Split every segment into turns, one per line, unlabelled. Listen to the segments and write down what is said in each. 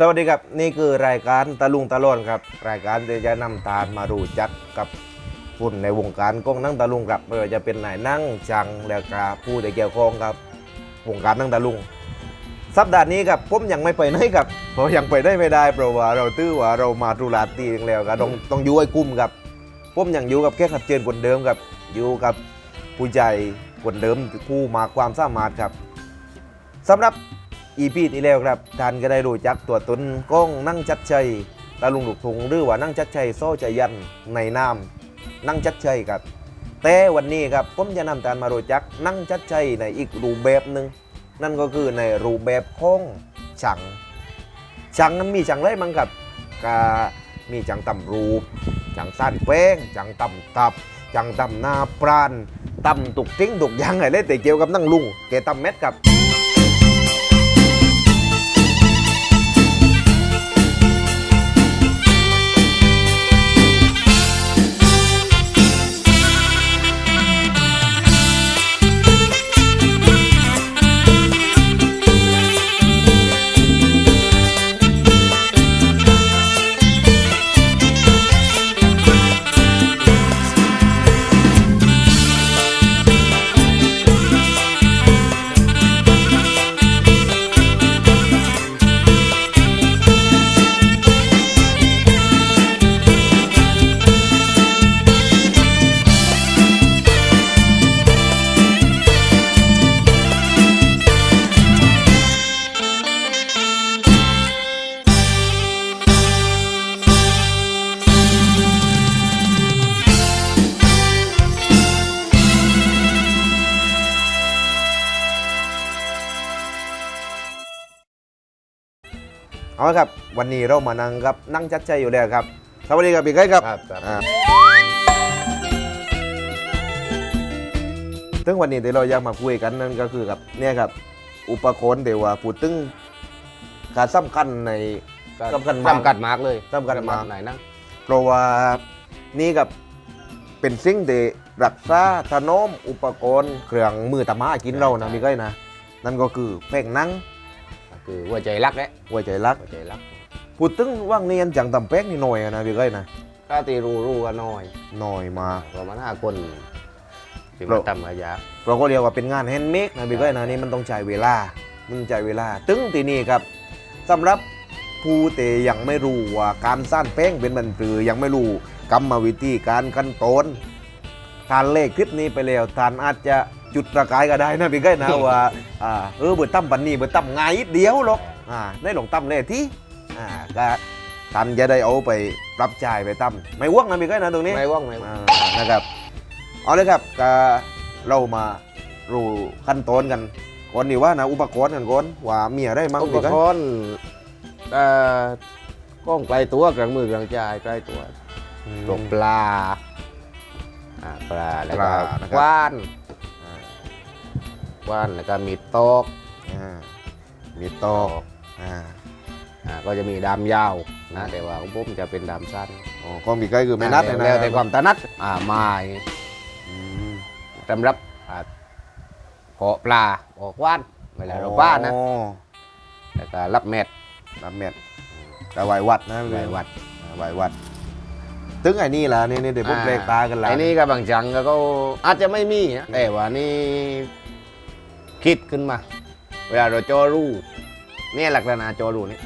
สวัสดีครับ นี่คือรายการตะลุงตะลอนครับ รายการที่จะนำตาลมารู้จักกับผู้ในวงการกองนั่งตะลุงครับไม่ว่าจะเป็นนายนั่งจังแล้วก็ผู้ที่เกี่ยวข้องกับวงการนั่งตะลุง สัปดาห์นี้ครับผมยังไม่ไปไหนครับเพราะยังไปได้ไม่ได้เพราะว่าเราตื้อว่าเรามาตุลาตีนึงแล้วครับต้องต้องอยู่ไอ้กลุ่มครับผมยังอยู่กับแค่ขับเจนคนเดิมครับอยู่กับผู้ใจคนเดิมผู้มาความสามารถครับสำหรับ อีพีที่แล้วครับท่านก็ได้รู้จักตัวตนก้องนั่งจัดชัยตาลุงลูกทุงหรือว่านั่งจัดชัยโซ่ใจยันในนามนั่งจัดชัยครับ แต่วันนี้ครับผมจะนำท่านมารู้จักนั่งจัดชัยในอีกรูปแบบหนึ่งนั่นก็คือในรูปแบบของฉังฉังนั้นมีฉังไรมั้งครับก็มีจังตำรูป จังสั้นแป้ง จังตำตับ จังตำหน้าปรานตำตุกทิ้งตุกยังอะไรแต่เกี่ยวกับนั่งลุงแกตำเม็ดครับ ละครับ วันนี้เรามานั่งครับนั่งจัดใจอยู่แล้วครับ สวัสดีครับพี่ไก่ครับ
ครับครับ
อ่าซึ่งวันนี้ที่เราอยากมาคุยกันนั่นก็คือกับเนี่ยครับ อุปกรณ์เดี๋ยวว่าพูดถึงการสำคัญใน สำคัญมาก
สำคัญมากเลย
สำคัญมาก
ไหนนะ
เพราะว่านี่กับเป็นสิ่งที่รักษาถนอมอุปกรณ์เครื่องมือตะมากินเรานะพี่ไก่นะนั่นก็คือแป้งหนัง
คือหัวใจรักแหละ
หัวใจรัก
หัวใจรัก
พูดถึงว่างเนียนจังตำแป้งนี่หน่อยอะนะพี่ไก่นะ
ถ้าตีรู้รู้กันน้อย
หน่อยมาก
ประมาณห้าคนที่
เรา
มาทำขยะ
เราก็เรียกว่าเป็นงานแฮนด์เมดนะพี่ก้อยนะนี่มันต้องใช้เวลา มันใช้เวลา ตึงทีนี้ครับสำหรับผู้เตยังไม่รู้ว่าการสร้างแป้งเป็นมันหรือยังไม่รู้กรรมวิธีการขั้นตอนทานเลขคลิปนี้ไปแล้วทานอาจจะ จุดประกายก็ได้นะพี่ก้อยนะว่าอ่าเออเบื่อตั้มปันนี้เบื่อตั้มง่ายนิดเดียวหรอกอ่าได้หลงตั้มเลยที่อ่าก็ท่านจะได้เอาไปปรับจ่ายไปตั้มไม่ว่างนะพี่ก้อยนะตรงนี้
ไม่ว่างไม่ว่าง
อ่านะครับเอาเลยครับก็เรามารู้ขั้นตอนกันก่อนดีว่านะอุปกรณ์กันก่อนว่ามีอะไรมั่ง
อุป
พี่
ก
กัน
รณ์เอ่อกล้องไกลตัวเครื่องมือเครื่องจ่ายใกล้ตัวตกปลาอ่าปลาแล้วก็กว้านกว้าน แล้วก็มีโต๊ะ
อ่ามีตอกอ่า
อ่าก็จะมีดามยาวนะแต่ว่าของผมจะเป็นดามสั้น
อ๋อก็มีใกล้คือไม่นัดเลยนะ
แล้วแต่ความถนัดอ่าไม้
อืม
สำหรับอ่าเพาะปลาออกว่านเวลาเราว่านนะ
อ๋อ
แล้วก็รับเม็ด
รับเม็ดกไหววัดนะ
ไว้วัด
อ่าไหววัดถึงไอ้นี่ล่ะนี่นี่เดี๋ยวผมเลกตากันละ
ไอ้นี่ก็บางจังก็อาจจะไม่มีนะแต่ว่านี่ คิดขึ้นมา เวลาเราโจอรูเนี่ยลักษณะโจอรูนี่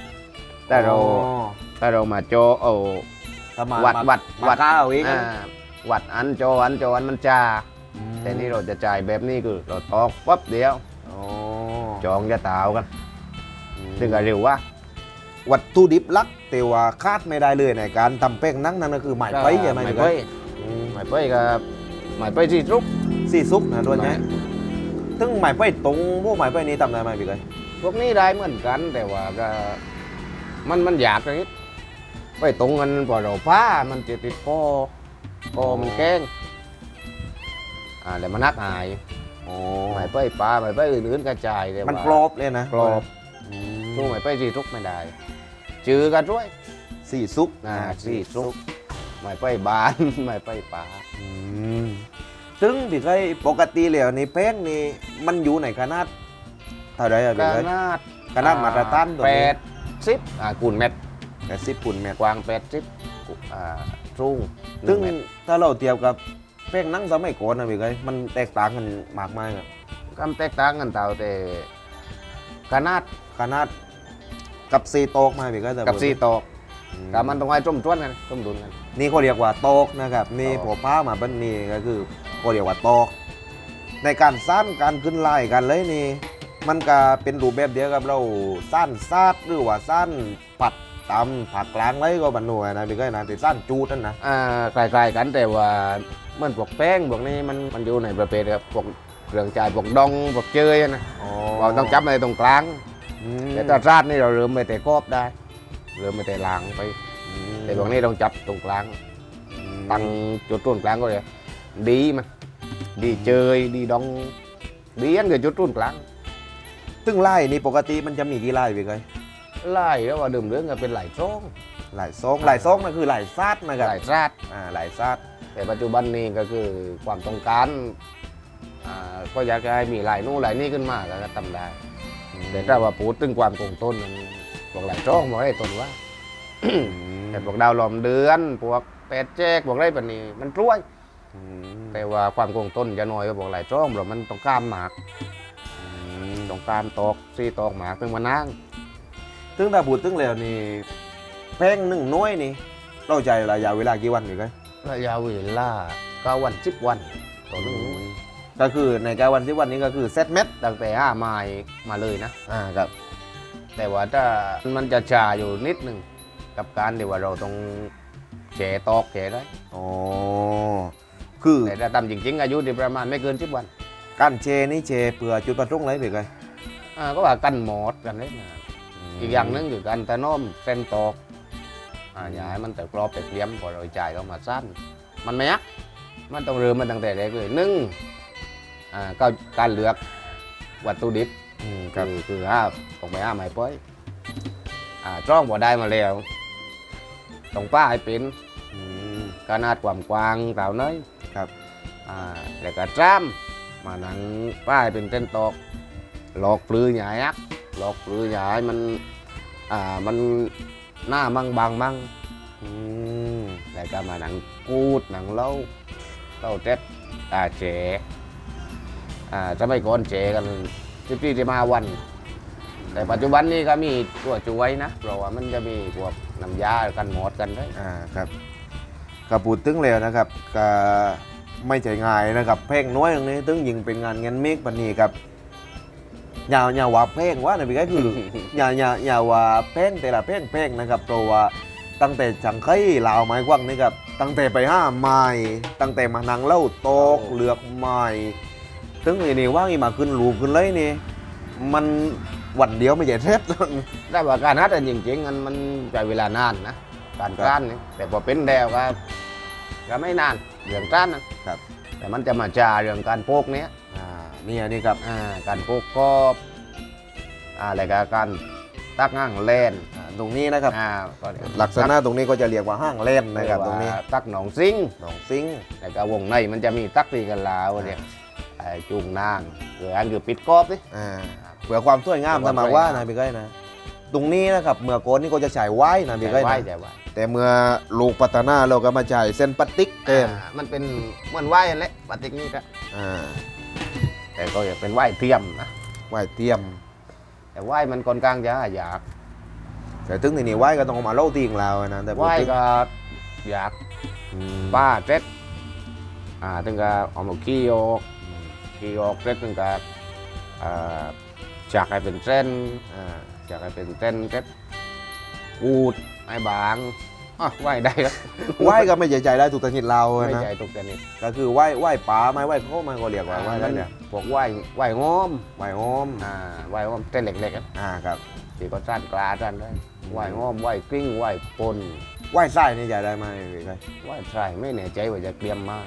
ถ้าเรา
อ๋อ
ถ้าเรามาโจเอา
ถ้ามา
วัด
มา
วัด
มา
วัด
ข้าวอีก
อ่าวัดอันโจอันโจอันมันจา
อืม
แต่นี่เราจะจ่ายแบบนี้คือเราตอกปั๊บเดียว
อ๋อ
จองจะตาวกัน
อืม
ซึ่งก็เร็วว่า
วัตถุดิบหลักแต่ว่าคาดไม่ได้เลยในการทำแป้งนังนั่นก็คือหมายไปใช่ไหม
ไม่
พี่
ไป
ก้อยอืม
ไม่ไปกับไม่ไปที่ทุก
สี่ซุกนะด้วยนะ ถึงหมายไปตรงพวกหมายไปนี้ทำได้ไหมพี่ก้อย
พวกนี้ได้เหมือนกันแต่ว่าก็มันมันอยากนี้ไปตรงกันพอเราผ้ามันจะติดคอคอมันแข้งอ่าแล้วมันนักหาย
อ๋อ
ไม่ไปปลาไม่ไปอื่นๆกระจายแต่ว่า
มันกรอบเลยนะ
กรอบ
อืม
สู้ไม่ไปที่ทุกไม่ได้ จือกันด้วย
สี่ซุก
อ่าสี่ทุกไม่ไปบานไม่ไปปลา
อืม ซึ่งพี่ก้อยปกติแล้วนี่แป้งนี่มันอยู่ในขนาดเท่าไหรอะ
ข
พี่ก้อย
นาด
ขนาดมาตรฐานตัว
แป
นี้
ดสิบอ่าคูณเม็ด
แปดสิบปุ่นแมตร
กว้างแปดสิบอ่าสูงห
ซึ่
นึ่
ง
งเมตร
ถ้าเราเทียบกับแป้งหนั่งสมัยก่อนนะพี่ไกมันแตกต่างกันมากมายครับ
ก็แตกต่างกันเต่าแต่ขนาด
ขนาดกับซีโตกมาพี่ไกแต่
กับสี่ตอก
อืม
แต่มันต้องให้จมจ้วนกันจมดุลกัน
นี่เขาเรียกว่าโตกนะครับ นี่
โตก
ผมพามาเป็นนี่ก็คือ เขาเรียกว่าโตกในการสั้นการขึ้นไล่กันเลยนี่ มันก็เป็นรูปแบบเดียวกับเราสั้นซาดหรือว่าสั้นปัดตำผักกลางไรก็บันหน่วยนะพี่ไกนะแต่สั้นจูดนั่นนะ
อ่าคล้ายๆกันแต่ว่าเหมื่อนพวกแป้งพวกนี้มันมันอยู่ในประเภทแบบพวกเครื่องจ่ายพวกดองพวกเจยอะนะ
อ๋อ
เราต้องจับในตรงกลาง
อืม
แต่ถ้าราดนี่เราเริ่มไปแต่กรอบได้เริ่มไปแต่ลางไป
อืม
แต่พวกนี้ต้องจับตรงกลางตั้งจุดต้นกลางก็เลย ดีมัน ดีเจยดีดองดีอันเกิดจุดต้นกลาง
ซึ่งไล่นี่ปกติมันจะมีกี่ไล่พี่ไก
ไล่แล้วว่าเดิมเรื่องก็เป็นไหลช่อง
หลายซองหลายซองนั่นคือหลายซาดนะครับ
ไหลราด
อ่าหลายซาด
แต่ปัจจุบันนี้ก็คือความต้องการอ่าก็อยากจะให้มีหลายนู่นหลายนี่ขึ้นมาก็ทำได้แต่ถ้าว่าพูดถึงความคงต้นมันพวกหลายช่องบอกให้ต้นว่าแต่พวกดาวหลอมเดือนพวกแปดแจกพวกไรแบบนี้มันรวย
อืม
แต่ว่าความคงต้นจะน้อยก็บอกหลายช่องเพราะมันต้องการหมาก
อืม
ต้องการตอกซี่ตอกหมากเป็นมานั่ง
ซึ่งถ้าพูดถึงแล้วนี่แป้งหนึ่งหน้อยนี่เราใจระยะเวลากี่วันพี่ไก
ระยะเวลาเก้าวันสิบวันต่อหนึ่ง
ก็คือในการวันที่วันนี้ก็คือเซตเม็ด
ตั้งแต่ห้าไม้มาเลยนะ
อ่าครับ
แต่ว่าถ้ามันจะชาอยู่นิดหนึ่งกับการที่ว่าเราต้องแฉตอกแฉได้
อ๋อ คือ
แต่ถ้าทำจริงๆอายุที่ประมาณไม่เกินสิบวัน
การเจนี่เจเปื่อจุดประสงค์อะไรพี่ไก
อ่าก็ว่ากันหมดกันเลยนะอีกอย่างหนึงคือการตะน้อมเส้นตอกอ่าอย่าให้มันแต่กรอบแต่เกลี้ยมพอเราจ่ายเข้ามาสั้น มันไม่ยักมันต้องเริ่มมาตั้งแต่แรกเลยหนึ่งอ่าก็การเลือกวัตถุดิบ
อืมค
คื
รับ
อคือห้าตรงไปห้าไม้ป้อยอ่าจ้องพอได้มาแล้วตรงป้าให้เป็น
อืม
ขนาดความกว้างเต่าน้อย
ครับ
อ่าแล้วก็จ้ำมาหนังป้ายเป็นเส้นตอกหลอกปลือใหญ่ยักษ์หลอกปลือใหญ่มันอ่ามันหน้ามั่งบางมั่ง
อืม
แล้วก็มาหนังกูดหนังเล่าเล่าเจ็ดอ่าเจอ่าจะไม่ก่อนเจกันสิบสี่สิบห้าวันแต่ปัจจุบันนี้ก็มีตัวช่วยนะเพราะว่ามันจะมีพวกน้ำยากันหมดกันด้วย
อ่าครับ ก็พูดถึงแล้วนะครับก็ไม่ใช่ง่ายนะครับ เพลงน้อยตรงนี้ถึงยิงเป็นงานเงินเมฆปานนีครับอย่าอย่าว่าเพลงว่านะพี่ก็คืออย่าอย่าอย่าว่าเพลงแต่ละเพลงเพลงนะครับเพราะว่าตั้งแต่จังไคลาวไม้กว้างนี่ครับตั้งแต่ไปห้าไม้ตั้งแต่มานังเล่าโตก
โอ้
เลือกไม้ถึงนี่นี่ว่างอีมาขึ้นรูปขึ้นเลยนี่มันวันเดียวไม่ใช่เทป
ได้ว่าการฮัดอันจริงๆมันมันใช้เวลานานนะ การ
ครับ
ก้านนี่แต่พอเป็นแล้วก็ก็ไม่นานเรื่องก้านนะครับแต่มันจะมาจาเรื่องการโปกเนี้ย
อ่านี่อันนี้ครับ
อ่าการโปกก็อ่าอะไรก็การตักง่างเล่น
อ่าตรงนี้นะครับ
อ่าก็เรีย
ลักษณะตรงนี้ก็จะเรียกว่าห้างเล่นนะครับตรงนี้
เยกว่าตักหนองซิง
หนองซิง
แล้วก็วงในมันจะมีตักตีกันลาวเนี่ยไอ้จุงนางหรืออันคือปิดกรอบสิ
อ่าเผื่อความสวยงาม
เผื่อ
ถ้า
ความ
มาว่า
สวยงาม
นะพี่ก้อยนะ ตรงนี้นะครับเมื่อก่อนนี่ก็จะฉายไว้นะพี่ก้อย
ใจไว้
นะ
ใจไว้
แต่เมื่อลูกพัฒนาเราก็มาฉายเส้นปฏิกเต็ม
อ่ามันเป็นเหมือนไหว้นั่นแหละปฏิกนี่ก็
อ่า
แต่ก็อยากเป็นไหว้เทียมนะ
ไหว้เทียม
แต่ไหว้มันค่อนข้างจะอยาก
แต่ถึงที่นี่ไหว้ก็ต้องเอามาเล่าตีของเรานะแต่
ไหว้ก็อยาก
อืม
ป้าเซ็ตอ่าถึงก็เอามาขี้ออกขี้ออกเซ็ตถึงก็อ่าจากให้เป็นเส้นอ่า จากให้เป็นเส้นเซ็ตกูดให้บางอะไหว้ได้ครับ
ไหว้ก็ไม่ใช่ใจได้ถูกตัดสินเรา
ไม่
นะ
ใจทุกชนิด
ก็คือไหว้ไหว้ป่าไม้ไหว้เขาไม้ก็เรียกว่าไหว้แล้วเนี่ย
พวกไหว้ไหว้ง้อม
ไหว้หอม
อ่าไหว้ง้อมเส้นเล็กๆอะ
อ่าครับ
ที่ก็สั้นกลาสั้นได้ไหว้ง้อมไหว้กลิ้งไหว้ปน
ไหว้ไส้นี่ใจได้ไหมพี่ก้อย
ไหว้ใช่ไม่แน่ใจว่าจะเตรียมมา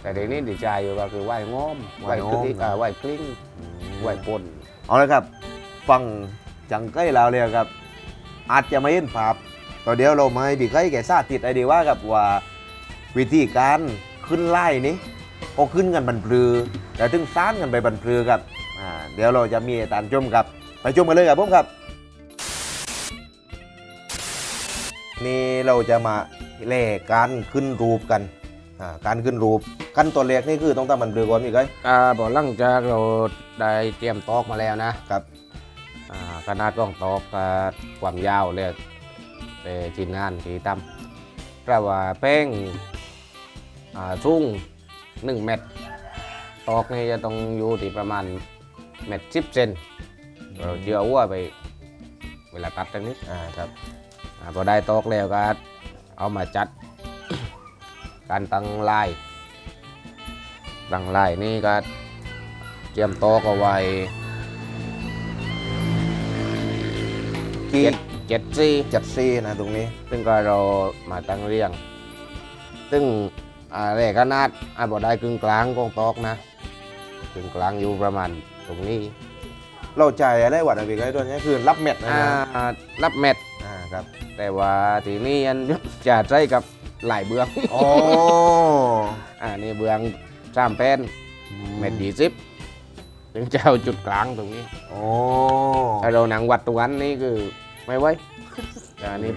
แต่เดี๋ยวนี้ดีใจอยู่ก็คือไหว้ง้อม
ไหว้ง้อม
กลิ้งอ่าไหว้กลิ้ง
อืม
ไหว้ปน
เอาละครับ ฟัง จังใกล้เราเลยครับ อาจจะไม่เห็นภาพต่อเดี๋ยวเรามาให้พี่ใกล้แกทราบติดไอเดียว่ากับว่าวิธีการขึ้นไล่นี้ก็ขึ้นกันบันพลือ แต่ถึงซ่านกันไปบันพลือครับอ่าเดี๋ยวเราจะมีตามชมครับ ไปชมกันเลยครับผมครับ นี้เราจะมาแล่การขึ้นรูปกันอ่าการขึ้นรูปขั้นตอนแรกนี่คือต้องทำมันเบลือก่อนพี่ไก่
อ่าบอกหลังจากเราได้เตรียมตอกมาแล้วนะครับอ่า ขนาดกล้องตอกกับความยาวเลยแต่ทีมงานที่ทำเพราะว่าแป้งอ่าสูงหนึ่งเม็ดตอกนี่จะต้องอยู่ที่ประมาณเม็ดสิบเซนเราเจือหัวไปเวลาตัดตรงนี้
อ่าครับ
อ่าพอได้ตอกแล้วก็เอามาจัด การตั้งลายตั้งลายนี่ก็เตรียมตอกเอาไว้
กี่
เจ็ดเจ็ดซี่
จัดซีนะตรงนี้
ซึ่งก็เรามาตั้งเรียง ซึ่งอะไรขนาดอ่าบอได้กึ่งกลางกองตอกนะกึ่งกลางอยู่ประมาณตรงนี้
เราจ่ายอะไรวัดอะพี่ไก่ตัวนี้คือรับเม็ดนะ
อ่า
นะ
รับเม็ด
อ่าครับ
แต่ว่าทีนี้อันจะใช้กับหลายเบือง
อ๋อ
อ่านี่เบืองสามแป้นเม็ดยี่สิบถึงจะเอาจุดกลางตรงนี้
อ๋อ
ถ้าเราหนังวัดตรงนั้นนี่คือ ไม่ไหวแต่อันนี้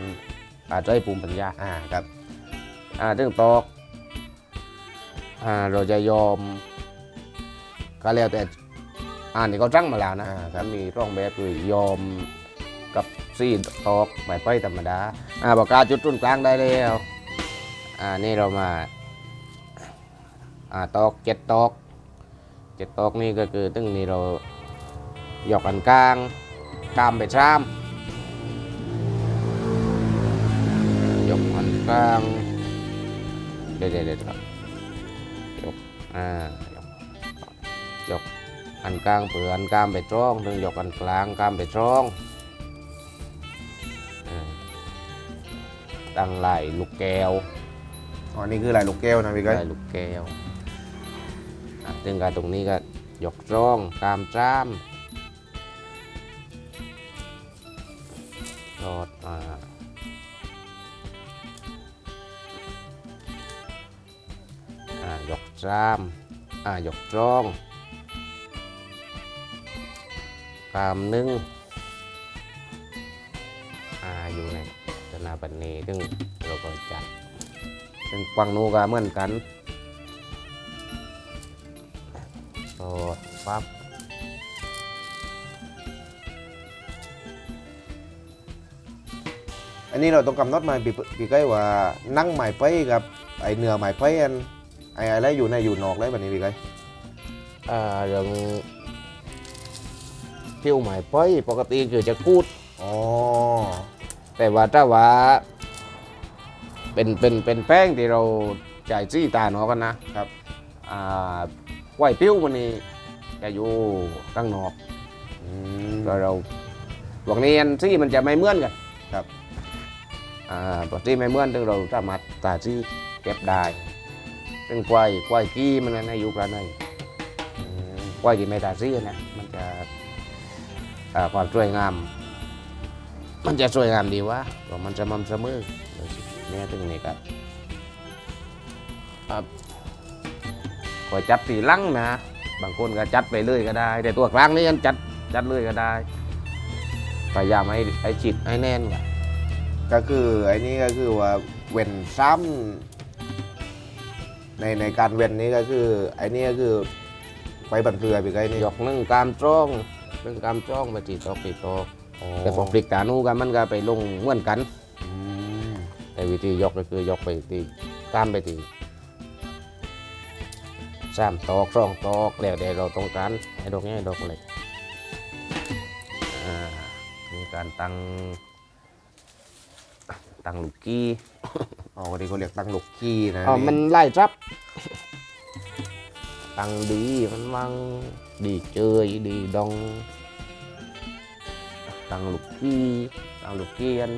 อาจจะให้ภูมิปัญญา
อ่าครับ
อ่าเรื่องตอกอ่าเราจะยอม ก็แล้วแต่อ่านนี่เขาจังมาแล้วนะ
อ่าค
ถ้า
รับ
มีร่องแบบคือยอมกับซี่ตอกไม้ไผ่ธรรมดาอ่าบอกกล้าจุดต้นกลางได้แล้วอ่านี่เรามาอ่าตอกเจ็ดตอกเจ็ดตอกนี่ก็คือตึงนี่เราหยอกอันกลางตามไปซ้ำ กอันกลาง เดี๋ยวเดี๋ยวเดี๋ยวครับยก อ่า ยก ยก อันกลางเปืออันกลางไปตร้องถึงยกอันกลางกลางไปตร้องเออตั้งไหลลูกแก้ว
อ๋อ นี่คือลายลูกแก้วนะพี่ไก่
ไหลลูกแก้วอะถึงการตรงนี้ก็ยกร้องกามจ้ามรอด อ่าอ่ายกจ้ามอ่ายกร้องกามนึ่งอาอยู่ในจนาบันนีซึ่งเราก็จัดเป็นกวางนูก็เหมือนกันโสดปั๊บ
อันนี้เราต้องกำหนดมาพี่พี่ไก่ว่านั่งหมายไปกับไอเนื้อหมายไปอัน ไออะไรอยู่ในอยู่นอกเลยแบบนี้พี่ไก่
อ่าเรื่องผิวหมายป้อยปกติคือจะกูด
อ๋อ
แต่ว่าถ้าว่า เป็นเป็นเป็นแป้งที่เราจ่ายจี้ตาเนาะกันนะครับอ่าไหวปิ้วมันนี่จะอยู่ข้างนอก
อืม
ก็เราพวกนี้อันซี่มันจะไม่เหมือนกัน
ครับ
อ่าปกติไม่เหมือนซึ่งเราสามารถตาซี่เก็บได้ ซึ่งควายควายกี้มันในยุคนั้น
อืม
ควายที่ไม่ตาซี่นะมันจะความสวยงาม มันจะสวยงามดีวะเพรามันจะมั่มเสมอเนี่ยถึงนี่ครับครับก็จัดตีลังนะ บางคนก็จัดไปเลยก็ได้ แต่ตัวกลางนี่ยันจัดจัดเลยก็ได้พยายามให้ให้จิตให้แน่นก่อน
ก็คือไอ้นี่ก็คือว่าเว้นซ้ำ ในในการเว้นนี้ก็คือไอ้นี่ก็คือไปบันเรือพี่ไก่นี่
ยกนึ่งกามจ้องนึ่งกามจ้องไปตีตอกตีตอก
อ๋อ
แต่พอพลิกตานูกันมันก็ไปลงเหมือนกัน
อืม
แต่วิธียกก็คือยกไปตีกามไปตีสามตอกสองตอกแล้วแต่เราต้องการให้ดอกนี้ให้ดอกเล็กอ่ามีการตั้ง ตั้งลูกกี้
อ๋อวันนี้เขาเรียกตั้งลูกขี้นะ
อ๋อ มันไล่จับ ตั้งดีมันมังดีเจยดีดอง ตั้งลูกกี้ตั้งลูกกี้อัน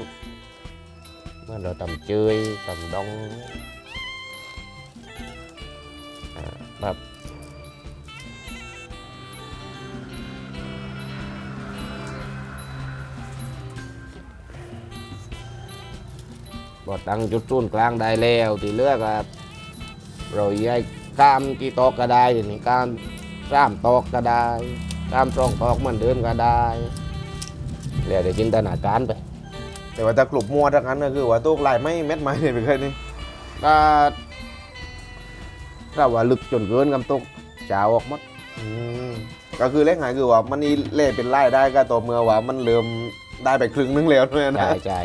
เมื่อเราทำเจยทำดอง บอตั้งจุดศูนย์กลางได้แล้วที่เหลือกครับเราย้ายกามกี่ตอกก็ได้ทีนี้กามสามตอกก็ได้กามสองตอกเหมือนเดิมก็ได้แล้วเดี๋ยวจินตนาการไป
แต่ว่าถ้ากลุ่มมัวทั้งนั้นก็คือว่าตุกลายไม่เม็ดไม้เนี่ยไปเคยนี่
ก็ถ้าว่าลึกจนเกินกำตุกจะเอาออกหมด
อืมก็คือเล็กหายคือว่ามันนี่เล่เป็นไล่ได้ก็ต่อเมื่อว่ามันเริ่มได้ไปครึ่งนึงแล้วด้วยนะ
ใช่ใช่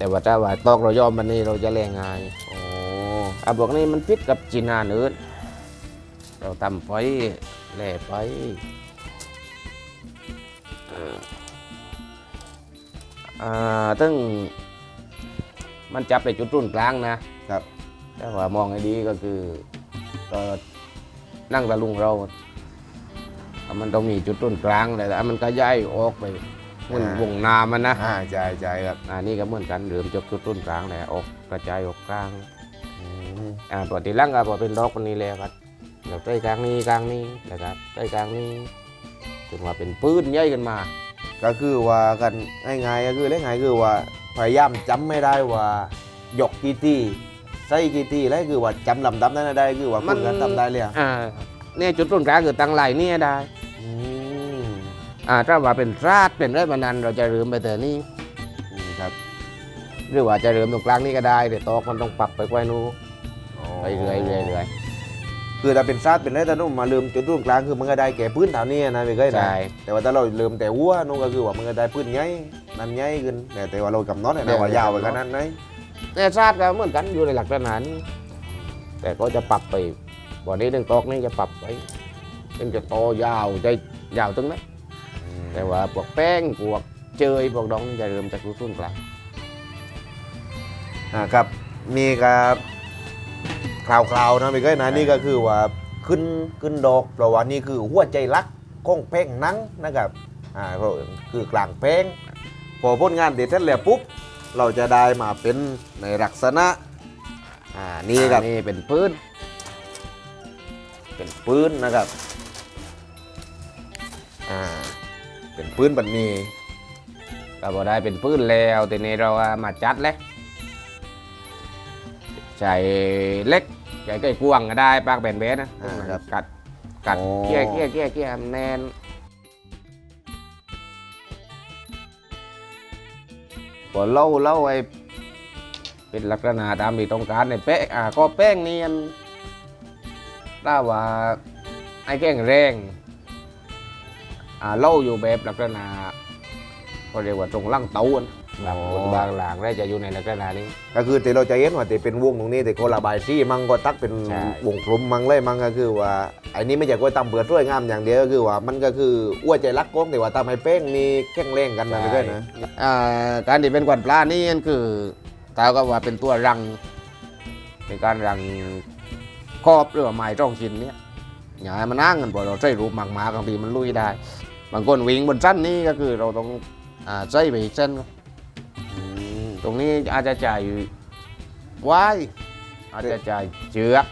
แต่ว่าถ้าว่าตอกเรายอมมันนี่เราจะแรงง่าย
โอ้
อะบอกนี่มันพิษกับจีนานอื่นเราทำไฟแหล่ไฟอ่าตึ้งมันจับในจุดรุ่นกลางนะครับแต่ว่ามองให้ดีก็คือก็นั่งตะลุงเราอะมันต้องมีจุดรุ่นกลางแต่มันก็ย้ายออกไป มันวงนามันนะ
อ่าใช่ใช่ครับ
อันนี้ก็เหมือนกันเริ่มจากจุดรุ่นกลางแหละออกกระจายออกกลาง
อืม
อ่าปกติล่างก็พอเป็นดอกคนนี้แล้วครับเดี๋ยวใต้กลางนี้กลางนี้นะครับใต้กลางนี้ถึงว่าเป็นปืนใหญ่กันมา
ก็คือว่ากันง่ายๆก็คือเล็กหายคือว่าพยายามจำไม่ได้ว่าหยกกี่ที่ใส่กี่ที่แล้วคือว่าจำลำดับนั้นได้คือว่าคุณกันทำได้เลยอะ
อ่าเนี่ยจุดรุ่นกลางคือตั้งไหลเนี่ยได้
อืม
อ่าถ้าว่าเป็นราดเป็นไรมานันเราจะเริ่มไปแต่นี้
อืมครับ
หรือว่าจะเริ่มตรงกลางนี้ก็ได้แต่ตอกมันต้องปรับไปไว้นู้นไปเรื่อยเรื่อยเรื่อย
คือถ้าเป็นซาดเป็นไรแต่นุ่มมาลืมจุดรุ่งกลางคือมันก็ได้แก่พื้นแถวนี้นะไม่เคยนะ
ใช่
แต่ว่าถ้าเราลืมแต่วัวนู่นก็คือว่ามันก็ได้พื้นใหญ่นั่นใหญ่ขึ้นแต่แต่ว่าเรากำหนดนะว่ายาวไปขนาดไหน
แต่ราดก็เหมือนกันอยู่ในหลักฐานนี้แต่ก็จะปรับไปวันนี้เรื่องตอกนี่จะปรับไปเป็นจะโตยาวจะยาวถึงไหม แต่ว่าพวกแป้งพวกเจยพวกดองนี่จะเริ่มจากรุ่นกลาง
อ่าครับมีกับคราวๆนะไม่เคยนะนี่ก็คือว่าขึ้นขึ้นดอกเพราะว่านี่คือหัวใจรักของเพลงหนังนะครับอ่าเราคือกลางเพลงพอพ้นงานเด็ดเสร็จแล้วปุ๊บเราจะได้มาเป็นในลักษณะอ่านี่ครับ
นี่เป็นปืน
เป็นปืนนะครับอ่า เป็นปืนแบบนี้
ก็บอได้เป็นปืนแล้วแต่นี่เราเอามาจัดเลยใส่เล็กใส่ใกล้กวางก็ได้ปากแบนเบสนะ
อ่าครับ
กัดกัด
โอ้
เกี้ยเกี้ยเกี้ยเกี้ยแนนพอเล่าเล่าไอ้เป็นลักษณะตามที่ต้องการในเป๊ะอ่าก็แป้งนี่อันถ้าว่าไอ้แกล้งแรงอ่า เล่าอยู่แบบลักษณะก็เรียกว่าตรงล่างเตาอะบางบนบางหลังได้จะอยู่ในลักษณะนี้
ก็คือแต่เราจะเห็นว่าแต่เป็นวงตรงนี้แต่ก็ระบายซี่มังก็ตักเป็น
ใช่
วงกลมมังเลยมังก็คือว่าไอ้นี่ไม่ใช่ก็ตำเบื่อช่วยงามอย่างเดียวก็คือว่ามันก็คืออ้วนใจรักก้มแต่ว่าทำให้เป้งนี่แข็งแรงกันนะไม่ใช่นะ
อ่าการที่เป็นกวนปลานี่มันคือตาก็ว่าเป็นตัวรังเป็นการรังครอบหรือว่าไม้ร่องชิ้นเนี่ยอย่าให้มันนั่งกันพอเราใช้รูปหมากมาบางทีมันลุยได้ บางคนวิ่งบนสั้นนี่ก็คือเราต้องอ่าใช้ไปอีกเส้นครับ
อืม
ตรงนี้อาจจะจ่ายไว้อาจจะจ่ายเชือก